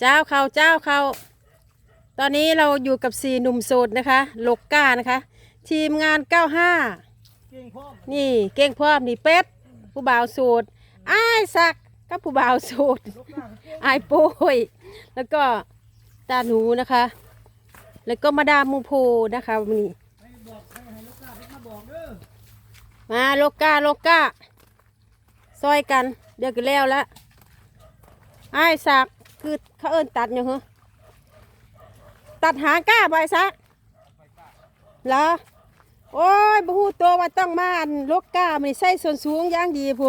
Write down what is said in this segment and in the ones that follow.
เจ้าเขาเจ้าเขาตอนนี้เราอยู่กับสี่หนุ่มโสดนะคะโลกก้านะคะ ทีมงานเก่งพ่อมนี่เก่งพร้อมนี่เป็ดผู้บ่าวโสดอ้ายสักกับผู้บ่าวโสดลูกหน้าเก่งอายโป้ยแล้วก็ตาหนูนะคะ แล้วก็มาดามมูโพนะคะวันนี้มาบอกเด้อมาโลกาโลกาซอยกันเดี๋ยวก็แล้วละไอ้สัก คือเขาเอิ้นตัดอยู่เหรอตัดหางก้าบ่ไอ้สักเหรอโอ้ยบ่ฮู้ตัวว่าต้องมาอันโลกามันใส่ส่วนสูงอย่างดีพู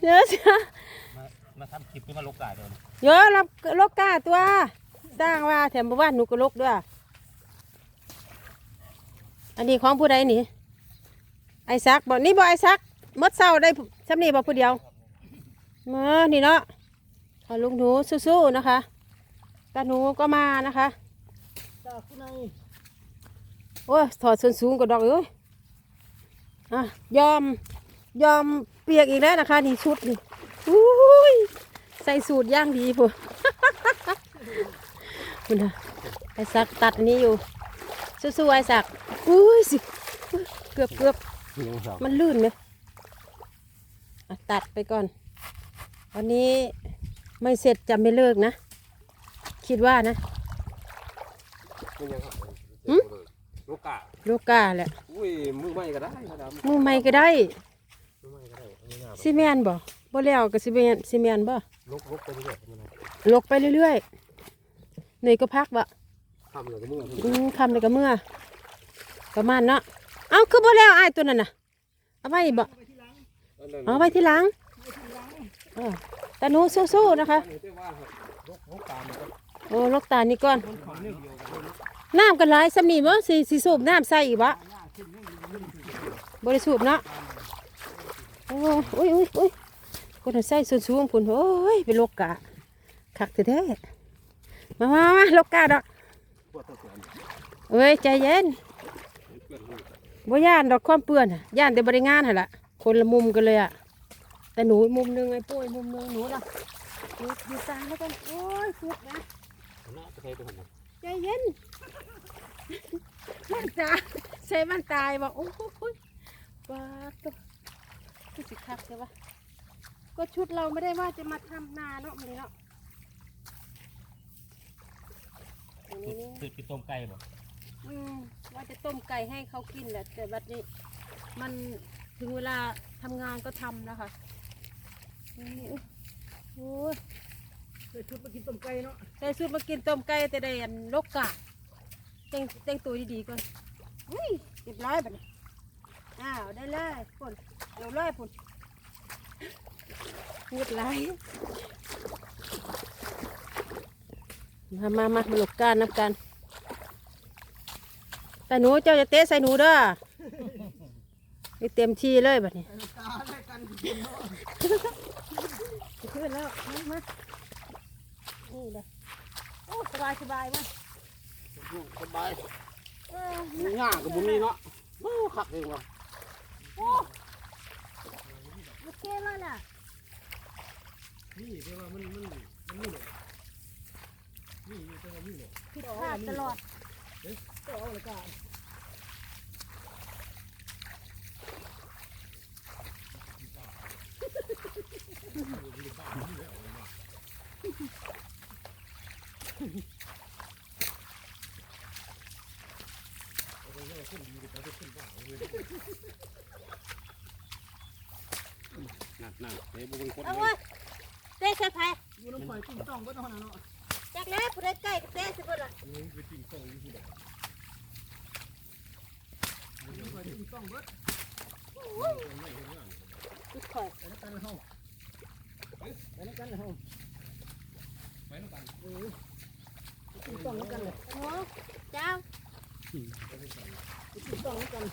เดี๋ยวจ้ะมามาทำคลิปที่มาลกกาเดินเยอะรับโลกาตัวสร้างว่าแถมบ่ว่าหนูก็โลกด้วย อันนี้ของผู้ใดนี่ไอ้ซักบอกนี่บอกไอ้ซักมดเศร้าได้สำนีบอกผู้เดียวเมื่อนี่เนาะขอ ลุงหนูสู้ๆนะคะตาหนูก็มานะคะจากผู้ในโอ้ยถอดส่วนสูงก็ดอกเอ้ยอะยอมยอมเปียกอีกแล้วนะคะนี่ชุดนี่อุ้ยใส่สูตรย่างดีพูคุณนะไอ้ซักตัดอันนี้อยู่สู้ๆไอ้ซักอุ้ยสิเกือบเกือบยังสองมันลื่นไหมอะตัดไปก่อน วันนี้ ไม่เสร็จจะไม่เลิกนะ คิดว่านะยังครับหืมลกกาลูกกาแหละอุ้ยมือไม่ก็ได้มาดามมือไม่ก็ได้มือไม่ก็ได้เอาง่ายๆซีเมนบ่บ่แล้วก็ซีเมนซีเมนบ่ลกลกไปเรื่อยๆมันนะลกไปเรื่อยๆเหนื่อยก็พักบ่ทำเลยก็มืออืมคำเลยก็เมื่อ ประมาณเนาะเอาคือบ่แล้วอ้ายตัวนั้นน่ะเอาไว้บ่ เอาไว้ที่หลังเออ ต่หนูสู้ๆนะคะแต่ว่าครับลกลกกามันก็โอ้ลกตานี่ก่อน น้ำกันหลายสำนีบ่สิสิสูบน้ำใส่อีกบ่บริสูบเนาะโอ้ยโอ้ยอ้ยโอ้ยคนใส่ส่วนสูงพุ่นโอ้ยเป็นโลกกะคักแท้ๆมามามาโลกกะดอกปวดตัวเสียนเอ้ยใจเย็นเพื่อนหูบ่ย่านดอกความเปื้อนย่านแต่บริงานหนละคนละมุมกันเลยอะ แต่หนูมุมหนึงไอ้ปุ้ยมุมหนึงหนูล่ะหนูอยู่ตางแล้วกันโอ้ยฟุกนะหน้าจะใช้ตัวหันใจเย็นมันตายใส่มันตายบอกโอ้โหว้าตัวคือสิคักใช่ปะก็ชุดเราไม่ได้ว่าจะมาทำนาเนาะมันนี้เนาะอันนี้นี่ตื่นไปต้มไก่บ่อืมว่าจะต้มไก่ให้เขากินแหละแต่บัดนี้ มันถึงเวลาทำงานก็ทำแล้วค่ะนี่ โอ้ยเคยชุดมากินต้มไก่เนาะใส่ชุดมากินต้มไก่แต่ได้อันลกกะแต่งแต่งตัวดีๆก่อนอุ้ยเรียบร้อยบัดนี้อ้าวได้เลยปุ่นเอาเลยปุ่นเงียบไรมามามามาหลบกันนับกันแต่หนูเจ้าจะเตะใส่หนูเด้อให้เต็มที่เลยบัดนี้ไอ้ลูกตาได้กันกินเนาะ ขึ้นแล้วมามานี่เลยโอ้สบายสบายมากสบายเออมือง่ากับบุมีเนาะโอ้ขักเองว่ะโอ้โอเคแล้วล่ะนี่แต่ว่ามันมันมันนี่เลยนี่แต่ว่านี่เลยผิดพลาดตลอดก็เอาเลยกัน นั่นนั่นเดี๋ยวบุญคนเอาวะเตะใส่ไผ่อยู่น้ำข่อยกินต้องก็เท่านั้นเนาะจากแล้วผู้ใดใกล้ก็เตะสิบ่ล่ะน้ำข่อยกินต้องเบิดทุกข่อยไปแล้วกันเฮาไปแล้วกันเฮาไปน้ำกันเออกินต้องแล้วกันเลยโอ้เจ้ากินต้องแล้วกัน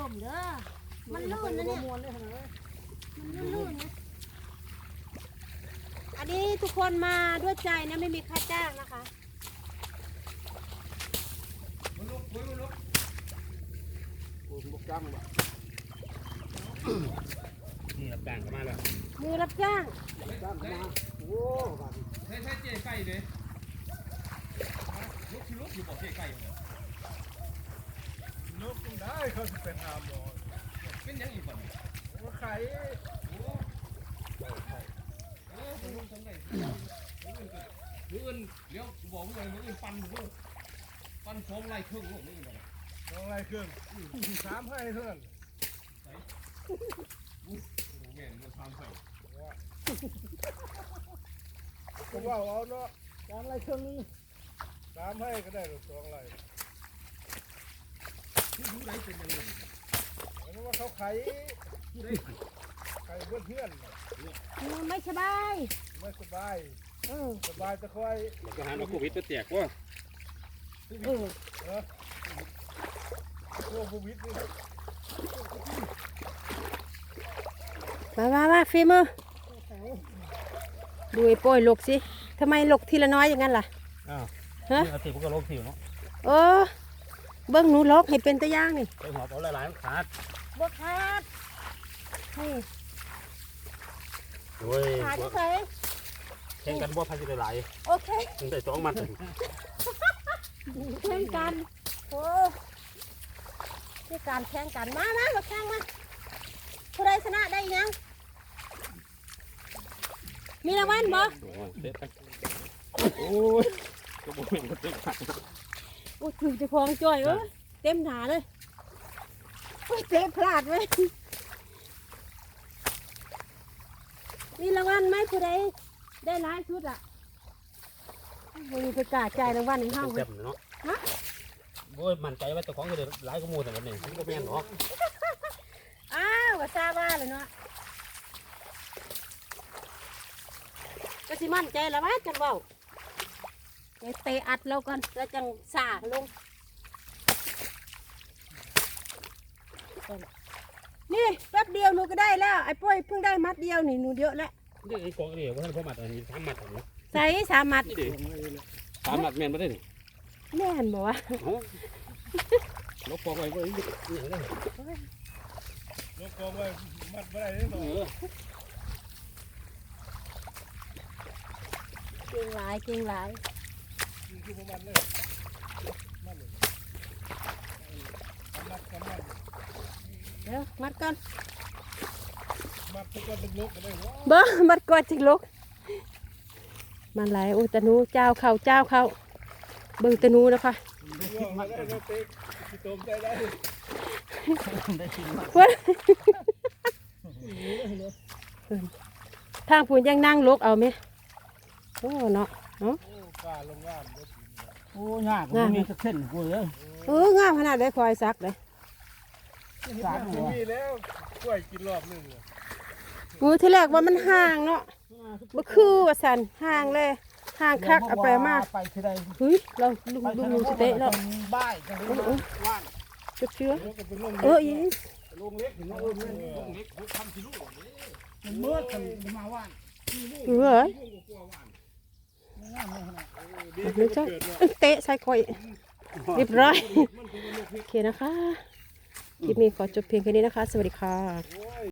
ล้มเด้อ มันลื่นนะเนี่ยมวนได้ขนาดนั้นมันลื่นๆนะ อันนี้ทุกคนมาด้วยใจนะไม่มีค่าจ้างนะคะมันลุกโอ้ยมันลุกโอ้ยบุกจังว่ะนี่รับจ้างก็มาแล้วมือรับจ้างจังมาโอ้บาดใช่ใช่เจ๊ไก่เลยลุกที่ลุกอยู่บอกเจ๊ไก่เลย นกต้องได้เขาจะเป็นอาหมอเป็นยังอีกบ่เนี่ยว่าไข่โอ้เออมันลุกทำไงมืออื่นเดี๋ยวบอกมืออื่นมืออื่นปั่นมือปั่นสองไร่ครึ่องลูกมืออื่นสองไรเครื่องสามให้เท่านั้นแม่มันทำใส่ก็ว่าเอาเนาะจางไรเครื่องนึงสามให้ก็ได้หรือสองไร ที่รู้ไรเป็นยังไงอันนี้ว่าเขาไข่ที่ได้ไข่เพื่อนเพื่อนมือไม่สบายไม่สบายเออสบายจะคอยมันก็หามาโควิดตัวแตกว่าเออเนาะช่วงโควิดนี่มามามาฟีมือดูไอ้โป้ยลกสิทำไมลกทีละน้อยอย่างนั้นล่ะอ้าวฮะเอาสิพวกก็ลงสิวเนาะเออ เบิ้งหนูลกให้เป็นตะย่างนี่ไปหอบเอาหลายๆมันขาดบ่ขาดนี่โอ้ยขาดเฉยแข่งกันบ่พันสิหลายโอเคๆถึงได้สองมัดแข่งกันโอ้ที่การแข่งกันมามามาแข่งมาผู้ใดชนะได้ยัง มีรางวัลบ่โอ้ยเด็ดไปโอ้ยก็บ่เห็นก็เจ็บขาโอ้ยถูกจะคลองจ่อยเอ้ยเต็มหนาเลยโอ้ยเตะพลาดไว้ยมีรางวัลไหมผู้ใดได้หลายชุดอะไม่มีประกล้าศจ่ายรางวัลในห้างเจ็บเนาะฮะ โอ้ยมั่นใจว่าเจ้าของจะได้หลายกว่าหมู่แต่ละนี่มันก็แม่นเนาะอ้าวก็ทราบว่าเลยเนาะก็สิมั่นใจแล้วว่าจังเว้า เดี๋ยวเตะอัดเราก่อนแล้วจังสาลง นี่แป๊บเดียวหนูก็ได้แล้วไอ้ปุ้ยเพิ่งได้มัดเดียวนี่หนูเยอะแล้วนี่ไอ้กองนี่ว่าท่านพ่อมัดอันนี้สามมัดอันนี้ใส่สามมัดนี่ดิสามมัดแม่นบ่ได้นี่แม่นบอกว่าเอ้าลบกองไว้บ่ได้นี่อย่างนั้นนกกองไว้มัดไม่ได้แน่นเออนอเก่งหลายเก่งหลาย นี่คือประมาณเลยมัดเลยมัดกันมัดเดี๋ยวมัดก่อนมัดทุกคนเป็นลกกันเลยว้าเบ้อมัดก่อนจิกลุกมันหลายโอ้ตะหนูเจ้าเข้าเจ้าเข้าเบิ่งตะหนูนะคะวมัดได้เต๊กที่ต้มได้ได้เว้ยทางปุ่นยังนั่งลุกเอาไหมโอ้เนาะเนาะ โอ้กล้าลงงามเด้อกินโอ้ยากมันมีสักเส้นกูเลยเอองามขนาดได้คอยซักเลยสามหัวมีแล้วกล้วยกินรอบหนึงอะงูที่แรกว่ามันห่างเนาะบ่คือว่าสันห่างเลยห่างคักเอาไปมาไปที่ใดเฮ้ยเราลุงลุงลุงสเตะแล้วบ้ายจังเออเออว่างจุดเชื้อแล้วก็เป็นลงเอออีลงเล็กถึงว่าเออลงเล็กทำสิลูกมันเมื่อกันมาว่างเอองามเลยข นาดดีเดี๋ยวจะเตะใส่คอยเรียบร้อยโอเคนะคะคลิปนี้ขอจบเพียงแค่นี้นะคะ สวัสดีค่ะ